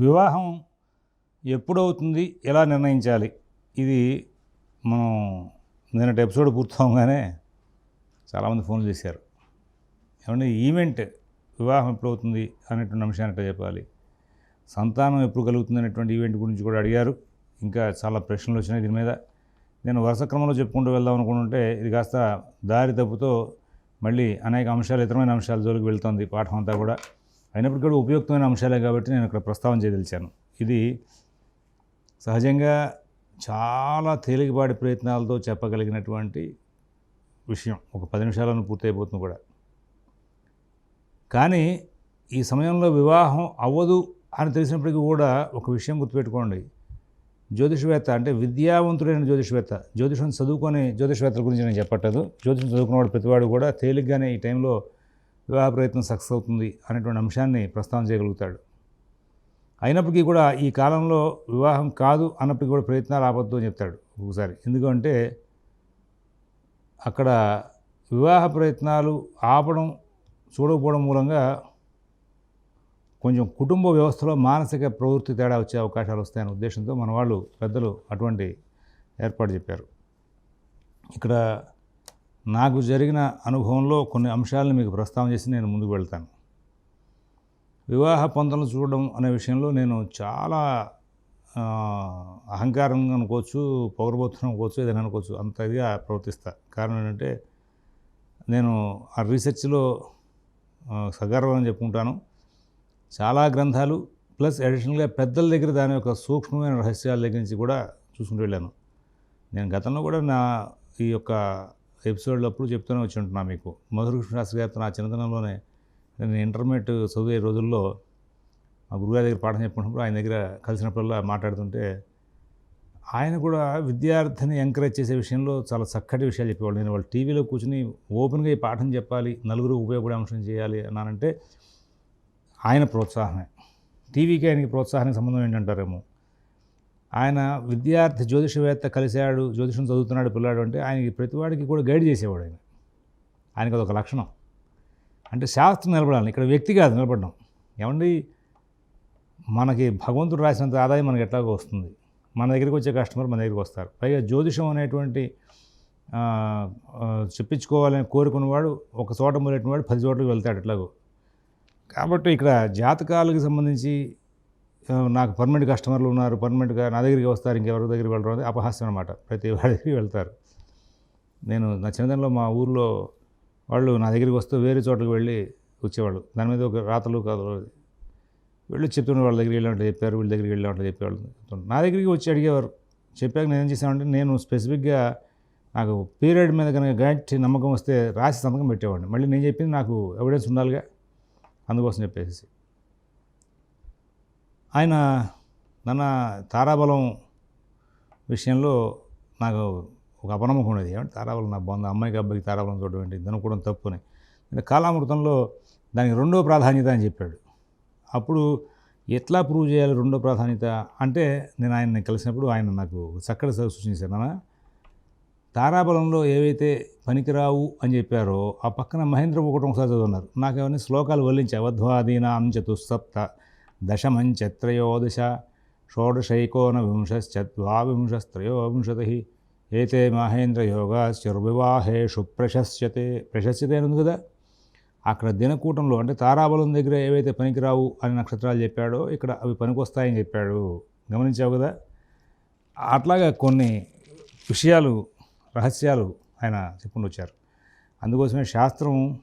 వివాహం ఎప్పుడవుతుంది ఎలా నిర్ణయించాలి? ఇది మనం నిన్నటి ఎపిసోడ్ పూర్తవగానే చాలామంది ఫోన్లు చేశారు. ఏమంటే ఈవెంట్ వివాహం ఎప్పుడవుతుంది అనేటువంటి అంశాన్ని ఎట్లా చెప్పాలి. సంతానం ఎప్పుడు కలుగుతుంది అనేటువంటి ఈవెంట్ గురించి కూడా అడిగారు. ఇంకా చాలా ప్రశ్నలు వచ్చినాయి దీని మీద. నేను వరుస క్రమంలో చెప్పుకుంటూ వెళ్దాం అనుకుంటుంటే ఇది కాస్త దారి తప్పుతో మళ్ళీ అనేక అంశాలు ఇతరమైన అంశాల జోలికి వెళ్తుంది పాఠం అంతా కూడా. అయినప్పటికీ కూడా ఉపయుక్తమైన అంశాలే కాబట్టి నేను ఇక్కడ ప్రస్తావన చేయదలిచాను. ఇది సహజంగా చాలా తేలికపాటి ప్రయత్నాలతో చెప్పగలిగినటువంటి విషయం. ఒక పది నిమిషాలను పూర్తయిపోతుంది కూడా. కానీ ఈ సమయంలో వివాహం అవ్వదు అని తెలిసినప్పటికీ కూడా ఒక విషయం గుర్తుపెట్టుకోండి. జ్యోతిషవేత్త అంటే విద్యావంతుడైన జ్యోతిషవేత్త. జ్యోతిషం చదువుకొని జ్యోతిషవేత్తల గురించి నేను చెప్పట్లేదు. జ్యోతిషం చదువుకున్నవాడు ప్రతివాడు కూడా తేలిగ్గానే ఈ టైంలో వివాహ ప్రయత్నం సక్సెస్ అవుతుంది అనేటువంటి అంశాన్ని ప్రస్తావన చేయగలుగుతాడు. అయినప్పటికీ కూడా ఈ కాలంలో వివాహం కాదు అన్నప్పటికీ కూడా ప్రయత్నాలు ఆపద్దు అని చెప్తాడు ఒకసారి. ఎందుకంటే అక్కడ వివాహ ప్రయత్నాలు ఆపడం చూడకపోవడం మూలంగా కొంచెం కుటుంబ వ్యవస్థలో మానసిక ప్రవృత్తి తేడా వచ్చే అవకాశాలు వస్తాయనే ఉద్దేశంతో మన వాళ్ళు పెద్దలు అటువంటి ఏర్పాటు చెప్పారు. ఇక్కడ నాకు జరిగిన అనుభవంలో కొన్ని అంశాలను మీకు ప్రస్తావన చేసి నేను ముందుకు వెళ్తాను. వివాహ పొందలను చూడడం అనే విషయంలో నేను చాలా అహంకారం అహంకారంగా అనుకోవచ్చు పొగరబోతున్నా అనుకోవచ్చు ఏదైనా అనుకోవచ్చు అంత ఇదిగా ప్రవర్తిస్తా. కారణం ఏంటంటే నేను ఆ రీసెర్చ్లో సగర్వం చెప్పుకుంటాను. చాలా గ్రంథాలు ప్లస్ అడిషనల్గా పెద్దల దగ్గర దాని యొక్క సూక్ష్మమైన రహస్యాల దగ్గర నుంచి కూడా చూసుకుంటూ వెళ్ళాను. నేను గతంలో కూడా నా ఈ యొక్క ఎపిసోడ్లో అప్పుడు చెప్తూనే వచ్చి ఉంటున్నా మీకు. మధురకృష్ణ శాస్త్రి గారితో నా చిన్నతనంలోనే నేను ఇంటర్మీడియట్ చదివే రోజుల్లో మా గురుగారి దగ్గర పాఠం చెప్పుకున్నప్పుడు ఆయన దగ్గర కలిసినప్పుడల్లా మాట్లాడుతుంటే ఆయన కూడా విద్యార్థిని ఎంకరేజ్ చేసే విషయంలో చాలా చక్కటి విషయాలు చెప్పేవాళ్ళు. నేను వాళ్ళు టీవీలో కూర్చుని ఓపెన్గా ఈ పాఠం చెప్పాలి నలుగురు ఉపయోగపడే అంశం చేయాలి అన్నానంటే ఆయన ప్రోత్సాహమే. టీవీకి ఆయనకి ప్రోత్సాహానికి సంబంధం ఏంటంటారేమో? ఆయన విద్యార్థి జ్యోతిషవేత్త కలిశాడు జ్యోతిషం చదువుతున్నాడు పిల్లాడు అంటే ఆయనకి ప్రతివాడికి కూడా గైడ్ చేసేవాడు ఆయన. ఆయనకి అదొక లక్షణం. అంటే శాస్త్రం నిలబడాలి ఇక్కడ వ్యక్తి కాదు నిలబడడం. ఏమండి? మనకి భగవంతుడు రాసినంత ఆదాయం మనకి ఎట్లాగో వస్తుంది. మన దగ్గరికి వచ్చే కస్టమర్ మన దగ్గరికి వస్తారు. పైగా జ్యోతిషం అనేటువంటి చెప్పించుకోవాలని కోరుకున్నవాడు ఒక చోట మొదలెట్టినవాడు పది చోట్లకి వెళ్తాడు ఎట్లాగో. కాబట్టి ఇక్కడ జాతకాలకు సంబంధించి నాకు పర్మనెంట్ కస్టమర్లు ఉన్నారు పర్మనెంట్గా నా దగ్గరికి వస్తారు ఇంకెవరి దగ్గరికి వెళ్ళడం అనేది అపహాస్యం అనమాట ప్రతి వాడి దగ్గరికి వెళ్తారు. నేను నా చిన్నదనలో మా ఊర్లో వాళ్ళు నా దగ్గరికి వస్తూ వేరే చోట్లకి వెళ్ళి వచ్చేవాళ్ళు. దాని మీద ఒక రాతలు కథలు వెళ్ళి చెప్తుండే వాళ్ళ దగ్గరికి వెళ్ళినట్టు చెప్పారు వీళ్ళ దగ్గరికి వెళ్ళినట్టు చెప్పేవాళ్ళు. నా దగ్గరికి వచ్చి అడిగేవారు. చెప్పాక నేను ఏం చేశానంటే నేను స్పెసిఫిక్గా నాకు పీరియడ్ మీద కనుక గట్టి నమ్మకం వస్తే రాసి సంతకం పెట్టేవాడిని. మళ్ళీ నేను చెప్పింది నాకు ఎవిడెన్స్ ఉండాలిగా అందుకోసం చెప్పేసి ఆయన నన్న తారాబలం విషయంలో నాకు ఒక అపనమ్మకం ఉండేది. ఏమంటే తారాబలం నా బాగుంది. అమ్మాయికి అబ్బాయికి తారాబలం చూడడం ఏంటి? దనుకోవడం తప్పు అని అంటే కాలామృతంలో దానికి రెండో ప్రాధాన్యత అని చెప్పాడు. అప్పుడు ఎట్లా ప్రూవ్ చేయాలి రెండో ప్రాధాన్యత? అంటే నేను ఆయన్ని కలిసినప్పుడు ఆయన నాకు చక్కటి సలహా సూచించారు. నాన్న తారాబలంలో ఏవైతే పనికిరావు అని చెప్పారో ఆ పక్కన మహేంద్ర ఒకటి ఒకసారి చదువున్నారు. నాకు అవన్నీ శ్లోకాలు వల్లించి అవధ్వాదీనాం చతుస్సప్త దశమంచత్రయోదశ షోడశైకోన వింశశ్చద్వావింశస్త్రయోవింశతి ఏతే మహేంద్రయోగాశ్చర్వివాహేషు ప్రశస్యతే ప్రశస్యతే అని ఉంది కదా? అక్కడ దినకూటంలో అంటే తారాబలం దగ్గర ఏవైతే పనికిరావు అని నక్షత్రాలు చెప్పాడో ఇక్కడ అవి పనికొస్తాయని చెప్పాడు. గమనించావు కదా? అట్లాగా కొన్ని విషయాలు రహస్యాలు ఆయన చెప్పుకుంటూ వచ్చారు. అందుకోసమే శాస్త్రం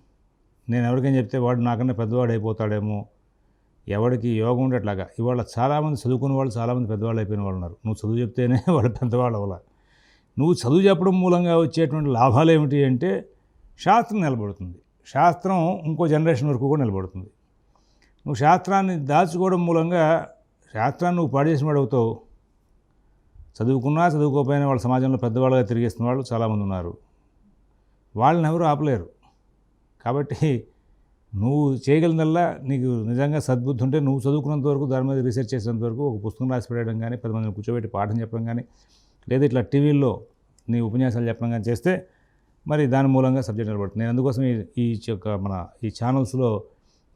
నేను ఎవరికైనా చెప్తే వాడు నాకన్నా పెద్దవాడు అయిపోతాడేమో ఎవడికి యోగం ఉండేట్లాగా. ఇవాళ చాలామంది చదువుకున్న వాళ్ళు చాలామంది పెద్దవాళ్ళు అయిపోయిన వాళ్ళు ఉన్నారు. నువ్వు చదువు చెప్తేనే వాళ్ళు పెద్దవాళ్ళు అవ్వాలి? నువ్వు చదువు చెప్పడం మూలంగా వచ్చేటువంటి లాభాలు ఏమిటి అంటే శాస్త్రం నిలబడుతుంది. శాస్త్రం ఇంకో జనరేషన్ వరకు కూడా నిలబడుతుంది. నువ్వు శాస్త్రాన్ని దాచుకోవడం మూలంగా శాస్త్రాన్ని నువ్వు పాడు చేసిన వాడు అవుతావు. చదువుకున్నా చదువుకోకపోయినా వాళ్ళ సమాజంలో పెద్దవాళ్ళుగా తిరిగేస్తున్న వాళ్ళు చాలామంది ఉన్నారు. వాళ్ళని ఎవరు ఆపలేరు. కాబట్టి నువ్వు చేయగలిగినల్లా నీకు నిజంగా సద్బుద్ధి ఉంటే నువ్వు చదువుకున్నంత వరకు దాని మీద రీసెర్చ్ చేసినంత వరకు ఒక పుస్తకం రాసి పెట్టడం కానీ పది మందిని కూర్చోబెట్టి పాఠం చెప్పడం కానీ లేదా ఇట్లా టీవీల్లో నీ ఉపన్యాసాలు చెప్పడం కానీ చేస్తే మరి దాని మూలంగా సబ్జెక్ట్ నిలబడుతుంది. నేను అందుకోసం ఈ ఈ యొక్క మన ఈ ఛానల్స్లో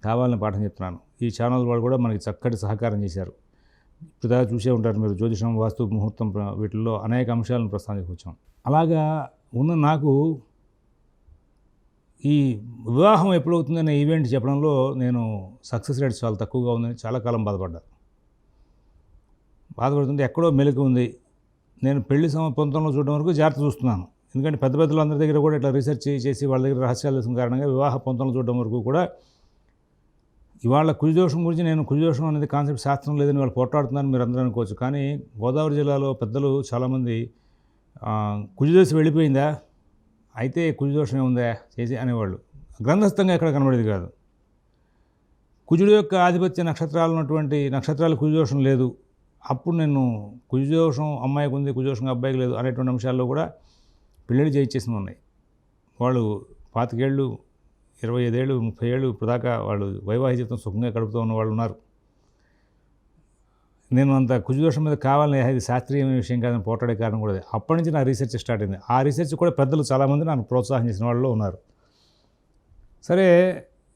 కావాలని పాఠం చెప్తున్నాను. ఈ ఛానల్ వాళ్ళు కూడా మనకి చక్కటి సహకారం చేశారు. ఇప్పుడు చూసే ఉంటారు మీరు జ్యోతిషం వాస్తు ముహూర్తం వీటిల్లో అనేక అంశాలను ప్రస్తావించి వచ్చాం అలాగా ఉన్న నాకు ఈ వివాహం ఎప్పుడవుతుందనే ఈవెంట్ చెప్పడంలో నేను సక్సెస్ రేట్ చాలా తక్కువగా ఉందని చాలా కాలం బాధపడ్డా. బాధపడుతుంటే ఎక్కడో మెలకు ఉంది. నేను పెళ్ళి సమ చూడడం వరకు జాగ్రత్త చూస్తున్నాను. ఎందుకంటే పెద్ద పెద్దలు అందరి దగ్గర కూడా ఇట్లా రీసెర్చ్ చేసి వాళ్ళ దగ్గర రహస్యాలు తెలిసిన కారణంగా వివాహ పొంతంలో చూడడం వరకు కూడా ఇవాళ కుజదోషం గురించి నేను కుజదోషం అనేది కాన్సెప్ట్ శాస్త్రం లేదని వాళ్ళు పోట్లాడుతున్నారని మీరు అందరూ అనుకోవచ్చు. కానీ గోదావరి జిల్లాలో పెద్దలు చాలామంది కుజదోషం వెళ్ళిపోయిందా? అయితే కుజు దోషమే ఉందా చేసి అనేవాళ్ళు. గ్రంథస్థంగా ఎక్కడ కనబడేది కాదు. కుజుడు యొక్క ఆధిపత్య నక్షత్రాలు ఉన్నటువంటి నక్షత్రాలు కుజదోషం లేదు. అప్పుడు నేను కుజదోషం అమ్మాయికి ఉంది కుజదోషం అబ్బాయికి లేదు అనేటువంటి అంశాల్లో కూడా పెళ్ళిళ్ళు చేయించేసినవి ఉన్నాయి వాళ్ళు పాతికేళ్ళు ఇరవై ఐదేళ్ళు ముప్పై ఏళ్ళు ఇప్పుడు దాకా వాళ్ళు వైవాహిక జీవితం సుఖంగా గడుపుతూ ఉన్న వాళ్ళు ఉన్నారు. నేను అంత కుజదోషం మీద కావాలని ఇది శాస్త్రీయమైన విషయం కాదని పోటాడే కారణం కూడా అప్పటి నుంచి నా రీసెర్చ్ స్టార్ట్ అయింది. ఆ రీసెర్చ్ కూడా పెద్దలు చాలామంది నాకు ప్రోత్సాహం చేసిన వాళ్ళు ఉన్నారు. సరే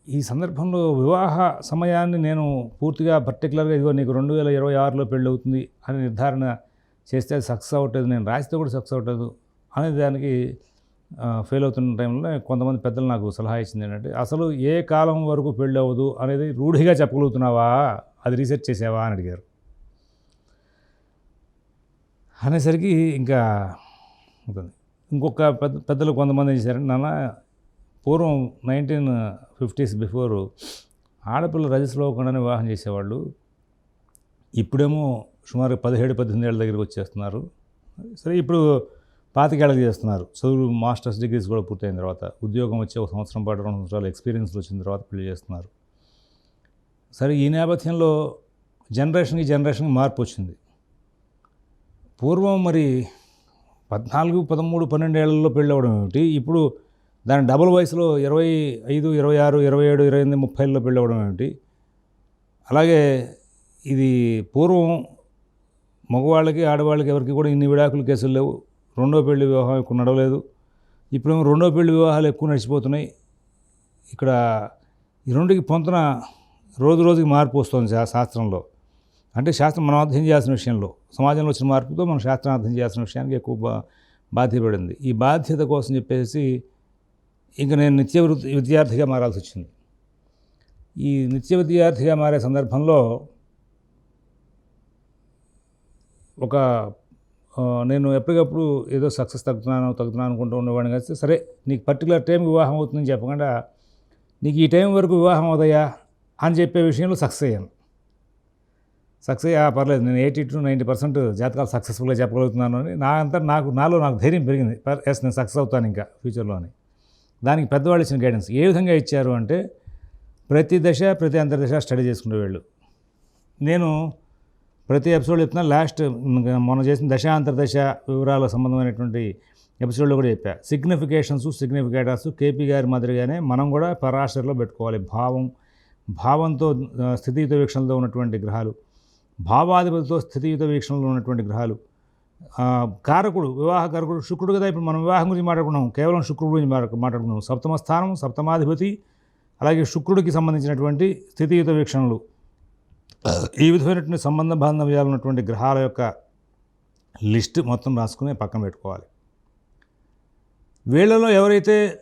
ఈ సందర్భంలో వివాహ సమయాన్ని నేను పూర్తిగా పర్టికులర్గా ఇదిగో నీకు రెండు వేల ఇరవై ఆరులో పెళ్ళి అవుతుంది అని నిర్ధారణ చేస్తే అది సక్సెస్ అవ్వట్లేదు నేను రాస్తే కూడా సక్సెస్ అవ్వట్లేదు అనే దానికి ఫెయిల్ అవుతున్న టైంలో కొంతమంది పెద్దలు నాకు సలహా ఇచ్చింది ఏంటంటే అసలు ఏ కాలం వరకు పెళ్ళి అవ్వదు? అనేది రూఢిగా చెప్పగలుగుతున్నావా? అది రీసెర్చ్ చేసావా? అని అడిగారు. అనేసరికి ఇంకా ఉంటుంది ఇంకొక పెద్ద పెద్దలు కొంతమంది ఏం చేశారంటే నాన్న పూర్వం నైన్టీన్ ఫిఫ్టీస్ బిఫోర్ ఆడపిల్ల రజస్లోకుండానే అవ్వకుండానే వివాహం చేసేవాళ్ళు. ఇప్పుడేమో సుమారు పదిహేడు పద్దెనిమిది ఏళ్ళ దగ్గరికి వచ్చేస్తున్నారు. సరే ఇప్పుడు పాతికేళ్ళకి చేస్తున్నారు. చదువు మాస్టర్స్ డిగ్రీస్ కూడా పూర్తయిన తర్వాత ఉద్యోగం వచ్చి ఒక సంవత్సరం పాటు రెండు సంవత్సరాలు ఎక్స్పీరియన్స్లు వచ్చిన తర్వాత పెళ్ళి చేస్తున్నారు. సరే ఈ నేపథ్యంలో జనరేషన్కి జనరేషన్కి మార్పు వచ్చింది. పూర్వం మరి పద్నాలుగు పదమూడు పన్నెండేళ్ళలో పెళ్ళి అవ్వడం ఏమిటి? ఇప్పుడు దాని డబుల్ వయసులో ఇరవై ఐదు ఇరవై ఆరు ఇరవై ఏడు ఇరవై ఎనిమిది ముప్పైలో పెళ్ళి అవ్వడం ఏమిటి? అలాగే ఇది పూర్వం మగవాళ్ళకి ఆడవాళ్ళకి ఎవరికి కూడా ఇన్ని విడాకుల కేసులు లేవు. రెండో పెళ్ళి వివాహం ఎక్కువ నడవలేదు. ఇప్పుడేమో రెండో పెళ్ళి వివాహాలు ఎక్కువ నడిచిపోతున్నాయి. ఇక్కడ ఈ రెండుకి పొంతన రోజు రోజుకి మార్పు వస్తుంది ఆ శాస్త్రంలో. అంటే శాస్త్రం మనం అర్థం చేయాల్సిన విషయంలో సమాజంలో వచ్చిన మార్పుతో మనం శాస్త్రం అర్థం చేయాల్సిన విషయానికి ఎక్కువ బా ఈ బాధ్యత కోసం చెప్పేసి ఇంకా నేను నిత్య విద్యార్థిగా మారాల్సి వచ్చింది. ఈ నిత్య విద్యార్థిగా మారే సందర్భంలో ఒక నేను ఎప్పటికప్పుడు ఏదో సక్సెస్ తగ్గుతున్నాను తగ్గుతున్నాను అనుకుంటూ ఉండేవాడిని కలిసి సరే నీకు పర్టికులర్ టైం వివాహం అవుతుందని చెప్పకుండా నీకు ఈ టైం వరకు వివాహం అవుతాయా అని చెప్పే విషయంలో సక్సెస్ అయ్యాను. సక్సెస్ పర్లేదు నేను ఎయిటీ టు నైంటీ పర్సెంట్ జాతకాలు సక్సెస్ఫుల్గా చెప్పగలుగుతున్నాను అని నా అంతా నాకు నాలో నాకు ధైర్యం పెరిగింది. ఎస్ నేను సక్సెస్ అవుతాను ఇంకా ఫ్యూచర్లో అని. దానికి పెద్దవాళ్ళు ఇచ్చిన గైడెన్స్ ఏ విధంగా ఇచ్చారు అంటే ప్రతి దశ ప్రతి అంతర్దశ స్టడీ చేసుకునే వాళ్ళు. నేను ప్రతి ఎపిసోడ్ చెప్తున్నా లాస్ట్ మొన్న చేసిన దశ అంతర్దశ వివరాల సంబంధమైనటువంటి ఎపిసోడ్లో కూడా చెప్పా. సిగ్నిఫికేషన్స్ సిగ్నిఫికేటర్స్ కేపీ గారి మాదిరిగానే మనం కూడా పరాశరలో పెట్టుకోవాలి. భావం భావంతో ఆ, స్థితియుత వీక్షణలో ఉన్నటువంటి గ్రహాలు. భావాధిపతితో స్థితియుత వీక్షణలో ఉన్నటువంటి గ్రహాలు. కారకుడు వివాహ కారకుడు శుక్రుడు కదా ఇప్పుడు మనం వివాహం గురించి మాట్లాడుకున్నాం. కేవలం శుక్రుడు గురించి మాట్లాడుకున్నాం. సప్తమ స్థానం సప్తమాధిపతి అలాగే శుక్రుడికి సంబంధించినటువంటి స్థితియుత వీక్షణలు. ఈ విధమైనటువంటి సంబంధ బాంధవ్యాలు ఉన్నటువంటి గ్రహాల యొక్క లిస్ట్ మొత్తం రాసుకుని పక్కన పెట్టుకోవాలి. వీళ్ళలో ఎవరైతే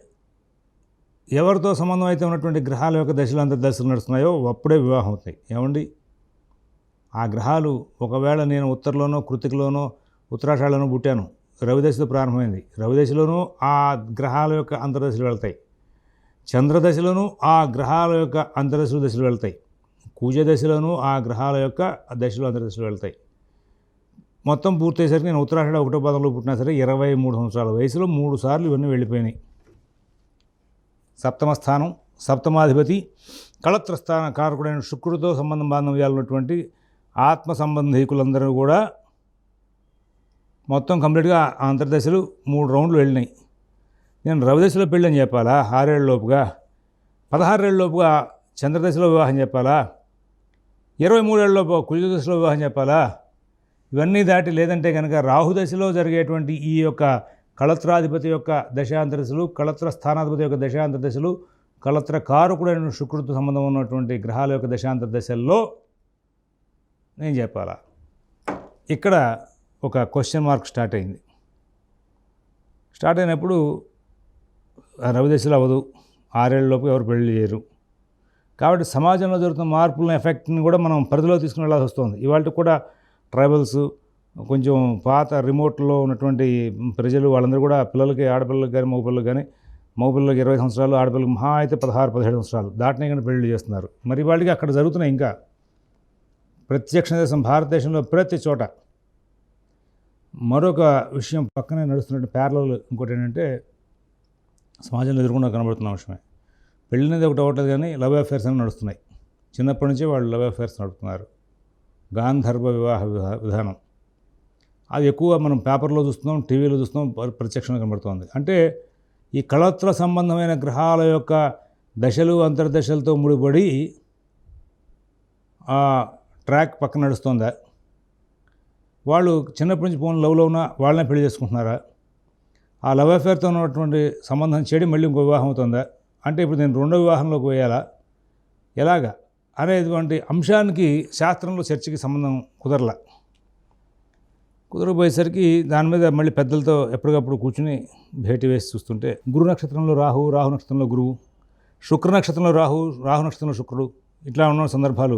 ఎవరితో సంబంధం అయితే ఉన్నటువంటి గ్రహాల యొక్క దశలు అంత దశలు నడుస్తున్నాయో అప్పుడే వివాహం అవుతాయి. ఏమండి? ఆ గ్రహాలు ఒకవేళ నేను ఉత్తరలోనో కృతికలోనో ఉత్తరాషాఢలోనో పుట్టాను. రవిదశలో ప్రారంభమైంది. రవిదశలోనూ ఆ గ్రహాల యొక్క అంతర్దశలు వెళ్తాయి. చంద్రదశలోనూ ఆ గ్రహాల యొక్క అంతర్దశలు దశలు వెళ్తాయి. కూజ దశలోనూ ఆ గ్రహాల యొక్క దశలు అంతర్దశలు వెళ్తాయి. మొత్తం పూర్తయ్యేసరికి నేను ఉత్తరాషాఢ ఒకటో పదంలో పుట్టినా సరే ఇరవై మూడు సంవత్సరాల వయసులో మూడు సార్లు ఇవన్నీ వెళ్ళిపోయినాయి. సప్తమ స్థానం సప్తమాధిపతి కళత్రస్థాన కారకుడైన శుక్రుడితో సంబంధం బాంధవ్యాలు ఉన్నటువంటి ఆత్మ సంబంధీకులందరూ కూడా మొత్తం కంప్లీట్గా అంతర్దశలు మూడు రౌండ్లు వెళ్ళినాయి. నేను రవిదశలో పెళ్ళని చెప్పాలా? ఆరేళ్ళలోపుగా పదహారేళ్ళలోపుగా పదహారేళ్ళ లోపుగా చంద్రదశలో వివాహం చెప్పాలా? ఇరవై మూడేళ్ళలోపు కుజదశలో వివాహం చెప్పాలా? ఇవన్నీ దాటి లేదంటే కనుక రాహుదశలో జరిగేటువంటి ఈ యొక్క కళత్రాధిపతి యొక్క దశాంతరదశలు కళత్ర స్థానాధిపతి యొక్క దశాంతరదశలు కళత్ర కారకుడైన శుక్రుడితో సంబంధం ఉన్నటువంటి గ్రహాల యొక్క దశాంతర దశల్లో నేను చెప్పాలా? ఇక్కడ ఒక క్వశ్చన్ మార్క్ స్టార్ట్ అయింది. స్టార్ట్ అయినప్పుడు రవిదశలు అవ్వదు. ఆరేళ్ళలోపు ఎవరు పెళ్ళి చేయరు. కాబట్టి సమాజంలో జరుగుతున్న మార్పుల ఎఫెక్ట్ని కూడా మనం పరిధిలో తీసుకుని వెళ్ళాల్సి వస్తుంది. ఇవాళ కూడా ట్రైబల్స్ కొంచెం పాత రిమోట్లో ఉన్నటువంటి ప్రజలు వాళ్ళందరూ కూడా పిల్లలకి ఆడపిల్లలకి కానీ మగపిల్లలకి కానీ మగపిల్లలకి ఇరవై సంవత్సరాలు ఆడపిల్లలకి మహా అయితే పదహారు పదిహేడు సంవత్సరాలు దాటినే కానీ పెళ్ళి చేస్తున్నారు. మరి వాళ్ళకి అక్కడ జరుగుతున్నాయి ఇంకా ప్రత్యక్ష దేశం భారతదేశంలో ప్రతి చోట. మరొక విషయం పక్కనే నడుస్తున్న ప్యారలలు ఇంకోటి ఏంటంటే సమాజంలో ఎదుర్కొన్న కనబడుతున్న విషయమే పెళ్ళి అనేది ఒకటి అవ్వట్లేదు కానీ లవ్ అఫేర్స్ అని నడుస్తున్నాయి. చిన్నప్పటి నుంచి వాళ్ళు లవ్ అఫేర్స్ నడుపుతున్నారు. గాంధర్వ వివాహ విధా- విధానం. అది ఎక్కువ మనం పేపర్లో చూస్తున్నాం టీవీలో చూస్తున్నాం ప్రత్యక్షంగా కనబడుతోంది. అంటే ఈ కళత్ర సంబంధమైన గ్రహాల యొక్క దశలు అంతర్దశలతో ముడిపడి ఆ ట్రాక్ పక్కన నడుస్తుందా? వాళ్ళు చిన్నప్పటి నుంచి ఫోన్ లవ్లో ఉన్న వాళ్ళనే పెళ్ళి చేసుకుంటున్నారా? ఆ లవ్ అఫేర్తో ఉన్నటువంటి సంబంధం చెడి మళ్ళీ ఇంకో వివాహం అవుతుందా? అంటే ఇప్పుడు నేను రెండో వివాహంలోకి పోయాలా? ఎలాగా? అనేటువంటి అంశానికి శాస్త్రంలో చర్చకి సంబంధం కుదరల? కుదరపోయేసరికి దాని మీద మళ్ళీ పెద్దలతో ఎప్పటికప్పుడు కూర్చుని భేటీ వేసి చూస్తుంటే గురు నక్షత్రంలో రాహు రాహు నక్షత్రంలో గురువు శుక్ర నక్షత్రంలో రాహు రాహు నక్షత్రంలో శుక్రుడు ఇట్లా ఉన్న సందర్భాలు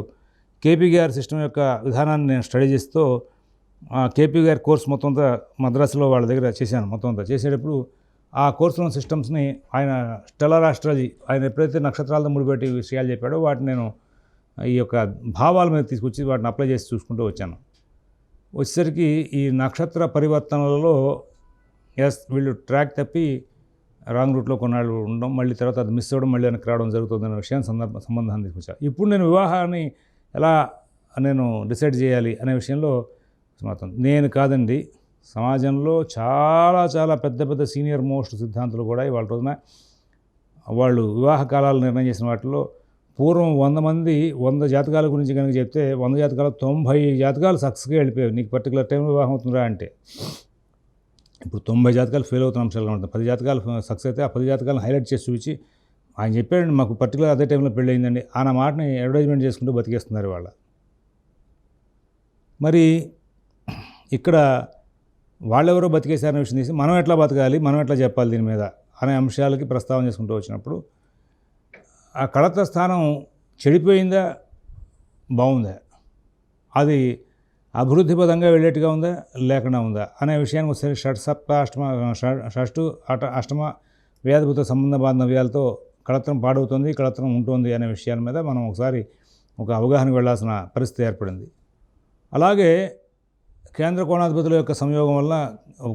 కేపీగార్ సిస్టమ్ యొక్క విధానాన్ని నేను స్టడీ చేస్తూ ఆ కోర్స్ మొత్తం అంతా మద్రాసులో వాళ్ళ దగ్గర చేశాను. మొత్తం అంతా చేసేటప్పుడు ఆ కోర్సులో సిస్టమ్స్ని ఆయన స్టెలర్ ఆస్ట్రాలజీ ఆయన ఎప్పుడైతే నక్షత్రాలతో ముడిపెట్టి విషయాలు చెప్పాడో వాటిని నేను ఈ యొక్క భావాల మీద తీసుకొచ్చి వాటిని అప్లై చేసి చూసుకుంటూ వచ్చాను. వచ్చేసరికి ఈ నక్షత్ర పరివర్తనలలో ఎస్ వీళ్ళు ట్రాక్ తప్పి రాంగ్ రూట్లో కొన్నాళ్ళు ఉండడం మళ్ళీ తర్వాత అది మిస్ అవ్వడం మళ్ళీ వెనక్కి రావడం జరుగుతుందనే విషయాన్ని సందర్భ సంబంధాన్ని తీసుకొచ్చాను ఇప్పుడు నేను వివాహాన్ని ఎలా నేను డిసైడ్ చేయాలి అనే విషయంలో మాత్రం నేను కాదండి సమాజంలో చాలా చాలా పెద్ద పెద్ద సీనియర్ మోస్ట్ సిద్ధాంతులు కూడా ఇవాళ రోజున వాళ్ళు వివాహ కాలాలు నిర్ణయం చేసిన వాటిలో పూర్వం వంద మంది వంద జాతకాల గురించి కనుక చెప్తే వంద జాతకాలు తొంభై జాతకాలు సక్సెస్గా వెళ్ళిపోయాయి. నీకు పర్టికులర్ టైం వివాహం అవుతుందా అంటే. ఇప్పుడు తొంభై జాతకాలు ఫెయిల్ అవుతున్న అంశాలు కనబడుతుంది పది జాతకాలు సక్సెస్ అయితే ఆ పది జాతకాలను హైలైట్ చేసి చూపించి ఆయన చెప్పాడు మాకు పర్టికులర్ అదే టైంలో పెళ్ళయిందండి. ఆ నా మాటని అడ్వర్టైజ్మెంట్ చేసుకుంటూ బతికేస్తున్నారు వాళ్ళ మరి ఇక్కడ వాళ్ళెవరో బతికేశారనే విషయం తీసి మనం ఎట్లా బతకాలి మనం ఎట్లా చెప్పాలి దీని మీద అనే అంశాలకి ప్రస్తావన చేసుకుంటూ వచ్చినప్పుడు ఆ కళత స్థానం చెడిపోయిందా? బాగుందా? అది అభివృద్ధి పదంగా వెళ్ళేట్టుగా ఉందా? లేకుండా ఉందా? అనే విషయానికి ఒకసారి షట్ సప్త అష్టమ ష- షష్టు అట అష్టమ వ్యాధిభూత సంబంధ బాంధవ్యాలతో కళత్రం పాడవుతుంది కళత్రం ఉంటుంది అనే విషయాల మీద మనం ఒకసారి ఒక అవగాహనకు వెళ్ళాల్సిన పరిస్థితి ఏర్పడింది. అలాగే కేంద్ర కోణాధిపతుల యొక్క సంయోగం వల్ల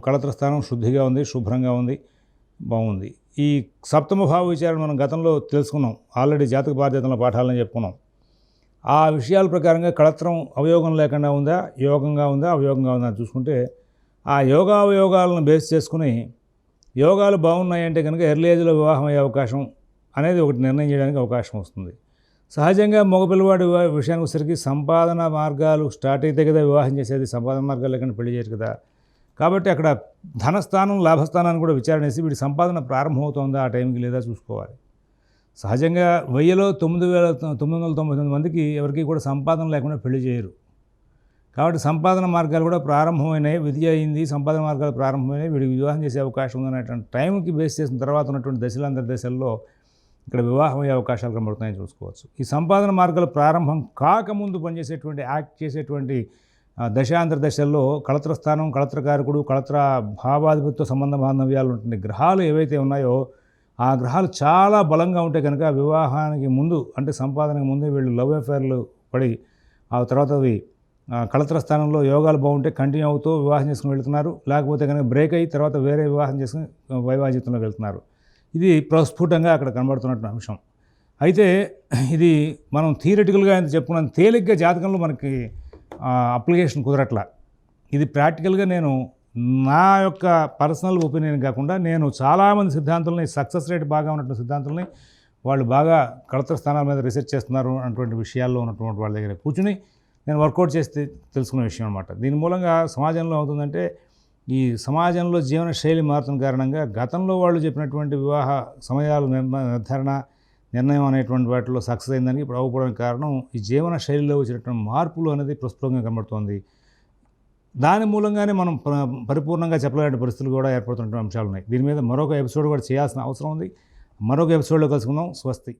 కళత్ర స్థానం శుద్ధిగా ఉంది శుభ్రంగా ఉంది బాగుంది. ఈ సప్తమ భావ విచారణ మనం గతంలో తెలుసుకున్నాం ఆల్రెడీ జాతక బాధ్యతల పాఠాలను చెప్పుకున్నాం. ఆ విషయాల ప్రకారంగా కళత్రం అవయోగం లేకుండా ఉందా యోగంగా ఉందా అవయోగంగా ఉందా అని చూసుకుంటే ఆ యోగావయోగాలను బేస్ చేసుకుని యోగాలు బాగున్నాయంటే కనుక ఎర్లీ ఏజ్లో వివాహం అయ్యే అవకాశం అనేది ఒకటి నిర్ణయం చేయడానికి అవకాశం వస్తుంది. సహజంగా మగపిల్లవాడి విషయానికి వచ్చేసరికి సంపాదన మార్గాలు స్టార్ట్ అయితే కదా వివాహం చేసేది సంపాదన మార్గాలు లేకుండా పెళ్ళి చేయరు కదా. కాబట్టి అక్కడ ధనస్థానం లాభస్థానాన్ని కూడా విచారణేసి వీడి సంపాదన ప్రారంభమవుతోందా ఆ టైంకి లేదా చూసుకోవాలి. సహజంగా వెయ్యిలో తొమ్మిది వేల తొమ్మిది వందల తొంభై తొమ్మిది మందికి ఎవరికి కూడా సంపాదన లేకుండా పెళ్ళి చేయరు. కాబట్టి సంపాదన మార్గాలు కూడా ప్రారంభమైనాయి విద్య అయింది సంపాదన మార్గాలు ప్రారంభమైనాయి వీడికి వివాహం చేసే అవకాశం ఉందనేటువంటి టైంకి బేస్ చేసిన తర్వాత ఉన్నటువంటి దశలందరి దశల్లో ఇక్కడ వివాహం అయ్యే అవకాశాలు కనబడుతున్నాయని చూసుకోవచ్చు. ఈ సంపాదన మార్గాలు ప్రారంభం కాకముందు పనిచేసేటువంటి యాక్ట్ చేసేటువంటి దశాంతర దశల్లో కళత్ర స్థానం కళత్రకారకుడు కళత్ర భావాధిపతితో సంబంధ బాంధవ్యాలు ఉంటుంది గ్రహాలు ఏవైతే ఉన్నాయో ఆ గ్రహాలు చాలా బలంగా ఉంటే కనుక వివాహానికి ముందు అంటే సంపాదనకు ముందే వీళ్ళు లవ్ అఫేర్లు పడి ఆ తర్వాత అవి కళత్ర స్థానంలో యోగాలు బాగుంటే కంటిన్యూ అవుతూ వివాహం చేసుకుని వెళ్తున్నారు. లేకపోతే కనుక బ్రేక్ అయ్యి తర్వాత వేరే వివాహం చేసుకుని వైవాహిక జీవితంలోకి వెళ్తున్నారు. ఇది ప్రస్ఫుటంగా అక్కడ కనబడుతున్నటువంటి అంశం. అయితే ఇది మనం థియరిటికల్గా ఎంత చెప్పుకున్నాం తేలిగ్గా జాతకంలో మనకి అప్లికేషన్ కుదరట్లా. ఇది ప్రాక్టికల్గా నేను నా యొక్క పర్సనల్ ఒపీనియన్ కాకుండా నేను చాలామంది సిద్ధాంతులని సక్సెస్ రేట్ బాగా ఉన్నటువంటి సిద్ధాంతులని వాళ్ళు బాగా కళత్ర స్థానాల మీద రీసెర్చ్ చేస్తున్నారు అన్నటువంటి విషయాల్లో ఉన్నటువంటి వాళ్ళ దగ్గర కూర్చుని నేను వర్కౌట్ చేస్తే తెలుసుకునే విషయం అనమాట దీని మూలంగా సమాజంలో అవుతుందంటే ఈ సమాజంలో జీవన శైలి మారుతున్న కారణంగా గతంలో వాళ్ళు చెప్పినటువంటి వివాహ సమయాలు నిర్ధారణ నిర్ణయం అనేటువంటి వాటిలో సక్సెస్ అయిందానికి ఇప్పుడు అవ్వకపోవడానికి కారణం ఈ జీవన శైలిలో వచ్చినటువంటి మార్పులు అనేది ప్రస్ఫుటంగా కనబడుతోంది. దాని మూలంగానే మనం పరిపూర్ణంగా చెప్పలేని పరిస్థితులు కూడా ఏర్పడుతున్న అంశాలు ఉన్నాయి. దీని మీద మరొక ఎపిసోడ్ కూడా చేయాల్సిన అవసరం ఉంది. మరొక ఎపిసోడ్లో కలుసుకుందాం. స్వస్తి.